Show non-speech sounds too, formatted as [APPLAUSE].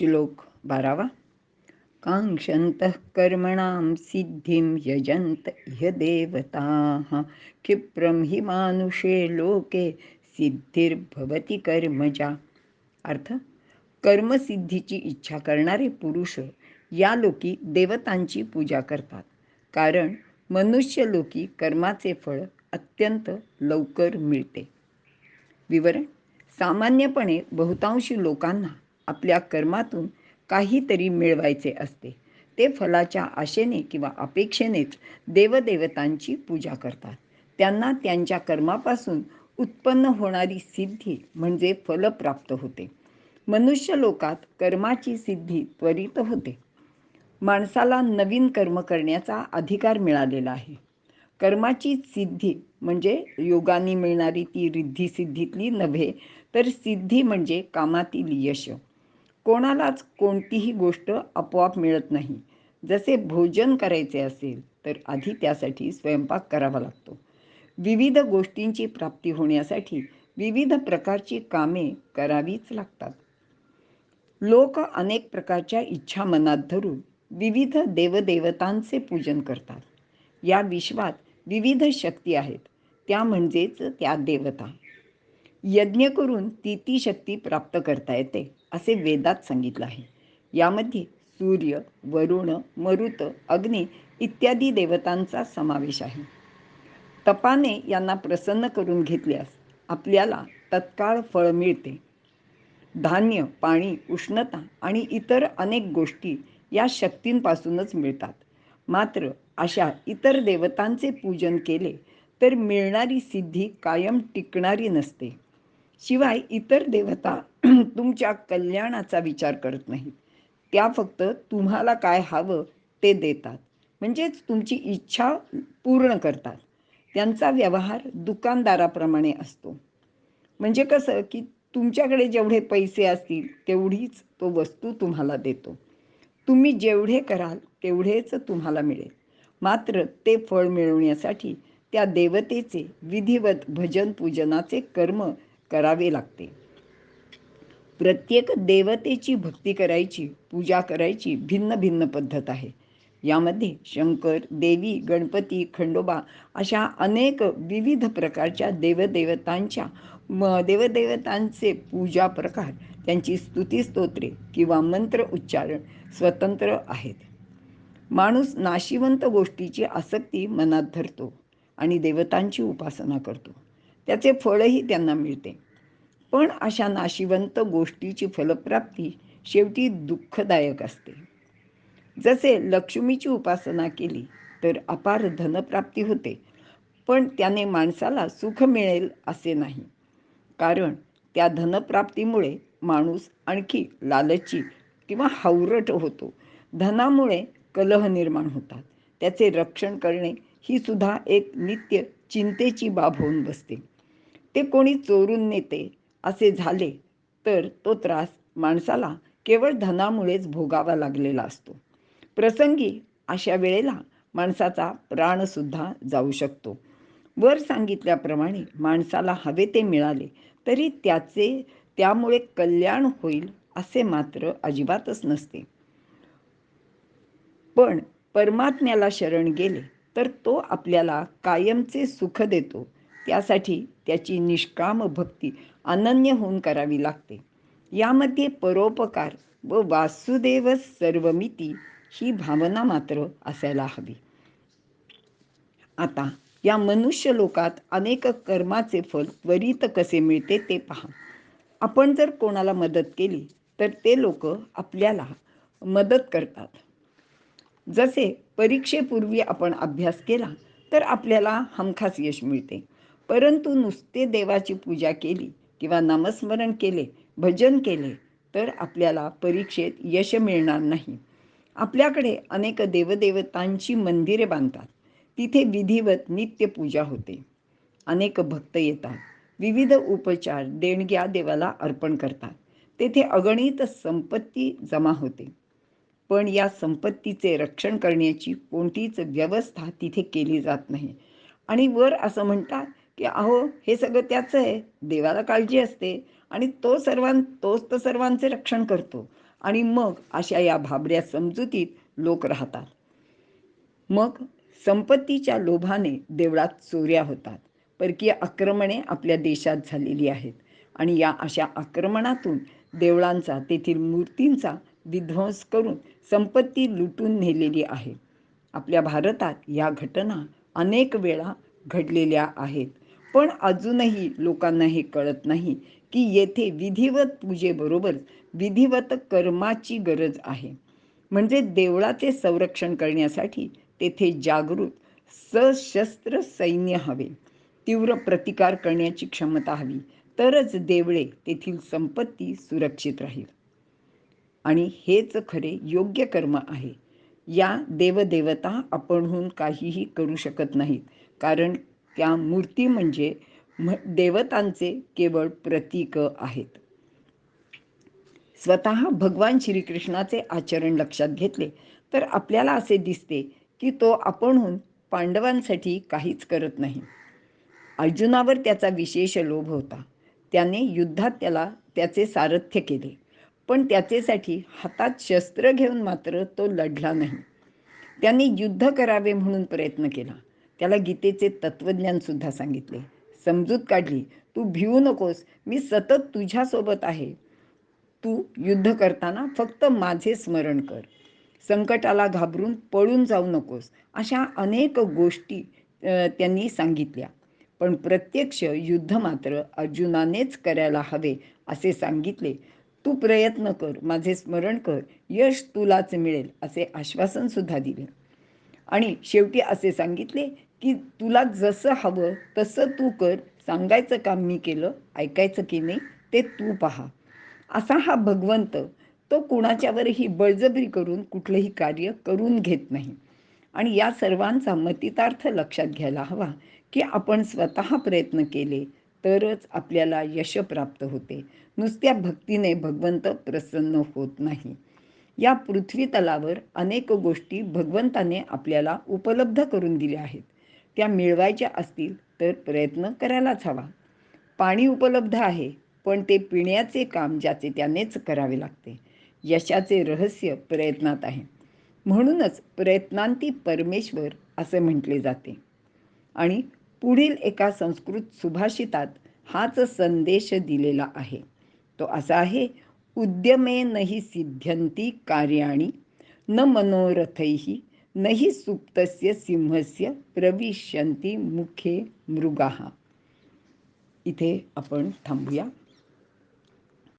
श्लोक बारावा. काङ्क्षन्तः कर्मणां सिद्धिं यजन्त इह देवताः क्षिप्रं हि मानुषे लोके सिद्धिर्भवती कर्मजा. अर्थ कर्मसिद्धीची इच्छा करणारे पुरुष या लोकी देवतांची पूजा करतात. कारण मनुष्य लोकी कर्माचे फळ अत्यंत लवकर मिळते. विवरण सामान्यपणे बहुतांशी लोकांना आपल्या कर्मातून काहीतरी मिळवायचे असते. ते फलाच्या आशेने किंवा अपेक्षेनेच देवदेवतांची पूजा करतात. त्यांना त्यांच्या कर्मापासून उत्पन्न होणारी सिद्धी म्हणजे फल प्राप्त होते. मनुष्य लोकात कर्माची सिद्धी त्वरित होते. माणसाला नवीन कर्म करण्याचा अधिकार मिळालेला आहे. कर्माची सिद्धी म्हणजे योगाने मिळणारी ती रिद्धी सिद्धीतली नव्हे तर सिद्धी म्हणजे कामातील यश. कोणालाच कोणतीही गोष्ट आपोआप मिळत नाही. जसे भोजन करायचे असेल तर आधी त्यासाठी स्वयंपाक करावा लागतो. विविध गोष्टींची प्राप्ती होण्यासाठी विविध प्रकारची कामे करावीच लागतात. लोक अनेक प्रकारच्या इच्छा मनात धरून विविध देवदेवतांचे पूजन करतात. या विश्वात विविध शक्ती आहेत. त्या म्हणजेच त्या देवता. यज्ञ करून ती ती शक्ती प्राप्त करता येते असे वेदात सांगितलं आहे. यामध्ये सूर्य वरुण मरुत अग्नी इत्यादी देवतांचा समावेश आहे. तपाने यांना प्रसन्न करून घेतल्यास आपल्याला तत्काळ फळ मिळते. धान्य पाणी उष्णता आणि इतर अनेक गोष्टी या शक्तींपासूनच मिळतात. मात्र अशा इतर देवतांचे पूजन केले तर मिळणारी सिद्धी कायम टिकणारी नसते. शिवाय इतर देवता [CLEARS THROAT] तुमच्या कल्याणाचा विचार करत नाहीत. त्या फक्त तुम्हाला काय हवं ते देतात. म्हणजेच तुमची इच्छा पूर्ण करतात. त्यांचा व्यवहार दुकानदाराप्रमाणे असतो. म्हणजे कसं की तुमच्याकडे जेवढे पैसे असतील तेवढीच तो वस्तू तुम्हाला देतो. तुम्ही जेवढे कराल तेवढेच तुम्हाला मिळेल. मात्र ते फळ मिळवण्यासाठी त्या देवतेचे विधिवत भजन पूजनाचे कर्म करावे लागते. प्रत्येक देवतेची भक्ती करायची पूजा करायची भिन्न भिन्न पद्धत आहे. यामध्ये शंकर देवी गणपती खंडोबा अशा अनेक विविध प्रकारच्या देवदेवतांच्या म देवदेवतांचे पूजा प्रकार त्यांची स्तुती स्तोत्रे किंवा मंत्र उच्चारण स्वतंत्र आहेत. माणूस नाशिवंत गोष्टीची आसक्ती मनात धरतो आणि देवतांची उपासना करतो. त्याचे फळही त्यांना मिळते. पण अशा नाशिवंत गोष्टीची फलप्राप्ती शेवटी दुःखदायक असते. जसे लक्ष्मीची उपासना केली तर अपार धनप्राप्ती होते. पण त्याने माणसाला सुख मिळेल असे नाही. कारण त्या धनप्राप्तीमुळे माणूस आणखी लालची किंवा हावरट होतो. धनामुळे कलह निर्माण होतात. त्याचे रक्षण करणे ही सुद्धा एक नित्य चिंतेची बाब होऊन बसते. ते कोणी चोरून नेते असे झाले तर तो त्रास माणसाला केवळ धनामुळेच भोगावा लागलेला असतो. प्रसंगी अशा वेळेला माणसाचा प्राणसुद्धा जाऊ शकतो. वर सांगितल्याप्रमाणे माणसाला हवे ते मिळाले तरी त्याचे त्यामुळे कल्याण होईल असे मात्र अजिबातच नसते. पण परमात्म्याला शरण गेले तर तो आपल्याला कायमचे सुख देतो त्यासाठी त्याची निष्काम भक्ती अनन्य होऊन करावी लागते. यामध्ये परोपकार व वासुदेव सर्वमिती ही भावना मात्र असायला हवी. आता या मनुष्य लोकात अनेक कर्माचे फल त्वरित कसे मिळते ते पहा. आपण जर कोणाला मदत केली तर ते लोक आपल्याला मदत करतात. जसे परीक्षेपूर्वी आपण अभ्यास केला तर आपल्याला हमखास यश मिळते. परंतु नुसते देवाची पूजा केली किंवा नामस्मरण केले भजन केले तर आपल्याला परीक्षेत यश मिळणार नाही. आपल्याकडे अनेक देवदेवतांची मंदिरे बांधतात. तिथे विधिवत नित्य पूजा होते. अनेक भक्त येतात. विविध उपचार देणग्या देवाला अर्पण करतात. तेथे अगणित संपत्ती जमा होते. पण या संपत्तीचे रक्षण करण्याची कोणतीच व्यवस्था तिथे केली जात नाही. आणि वर असं म्हणतात की अहो हे सगळं त्याचं आहे. देवाला काळजी असते आणि तो सर्वां तोच तर सर्वांचे रक्षण करतो. आणि मग अशा या भाबड्या समजुतीत लोक राहतात. मग संपत्तीच्या लोभाने देवळात चोऱ्या होतात. परकीय आक्रमणे आपल्या देशात झालेली आहेत. आणि या अशा आक्रमणातून देवळांचा तेथील मूर्तींचा विध्वंस करून संपत्ती लुटून नेलेली आहे. आपल्या भारतात या घटना अनेक वेळा घडलेल्या आहेत. पण अजूनही लोकांना हे कळत नाही की येथे विधिवत पूजेबरोबर विधिवत कर्माची गरज आहे. म्हणजे देवळाचे संरक्षण करण्यासाठी तेथे जागृत सशस्त्र सैन्य हवे. तीव्र प्रतिकार करण्याची क्षमता हवी. तरच देवळे तेथील संपत्ती सुरक्षित राहील. आणि हेच खरे योग्य कर्म आहे. या देवदेवता आपणहून काहीही करू शकत नाहीत. कारण त्या मूर्ती म्हणजे देवतांचे केवळ प्रतीक आहेत. स्वतः भगवान श्रीकृष्णाचे आचरण लक्षात घेतले तर आपल्याला असे दिसते की तो आपणहून पांडवांसाठी काहीच करत नाही. अर्जुनावर त्याचा विशेष लोभ होता. त्याने युद्धात त्याला त्याचे सारथ्य केले पण त्याचेसाठी हातात शस्त्र घेऊन मात्र तो लढला नाही. त्यांनी युद्ध करावे म्हणून प्रयत्न केला. त्याला गीतेचे तत्वज्ञान सुद्धा सांगितले. समजूत काढली तू भिवू नकोस मी सतत तुझ्यासोबत आहे. तू युद्ध करताना फक्त माझे स्मरण कर. संकटाला घाबरून पळून जाऊ नकोस. अशा अनेक गोष्टी त्यांनी सांगितल्या. पण प्रत्यक्ष युद्ध मात्र अर्जुनानेच करायला हवे असे सांगितले. तू प्रयत्न कर माझे स्मरण कर यश तुलाच मिळेल असे आश्वासन सुद्धा दिले. आणि शेवटी असे सांगितले की तुला जसं हवं तसं तू कर. सांगायचं काम मी केलं ऐकायचं की नाही ते तू पहा. असा हा भगवंत तो कुणाच्यावरही बळजबरी करून कुठलंही कार्य करून घेत नाही. आणि या सर्वांचा मतितार्थ लक्षात घ्यायला हवा की आपण स्वतः प्रयत्न केले तरच आपल्याला यश प्राप्त होते. नुसत्या भक्तीने भगवंत प्रसन्न होत नाही. या पृथ्वी तलावर अनेक गोष्टी भगवंताने आपल्याला उपलब्ध करून दिल्या आहेत. त्या मिळवायच्या असतील तर प्रयत्न करायलाच हवा. पाणी उपलब्ध आहे पण ते पिण्याचे काम ज्याचे त्यानेच करावे लागते. यशाचे रहस्य प्रयत्नात आहे. म्हणूनच प्रयत्नांती परमेश्वर असे म्हटले जाते. आणि पुढील एका संस्कृत सुभाषितात हाच संदेश दिलेला आहे. तो असा आहे उद्यमे नही सिद्ध्यंती कार्याणी न मनोरथैही नही सुप्तस्य सिंहस्य प्रविशंती मुखे मृगा। इथे आपण थांबूया.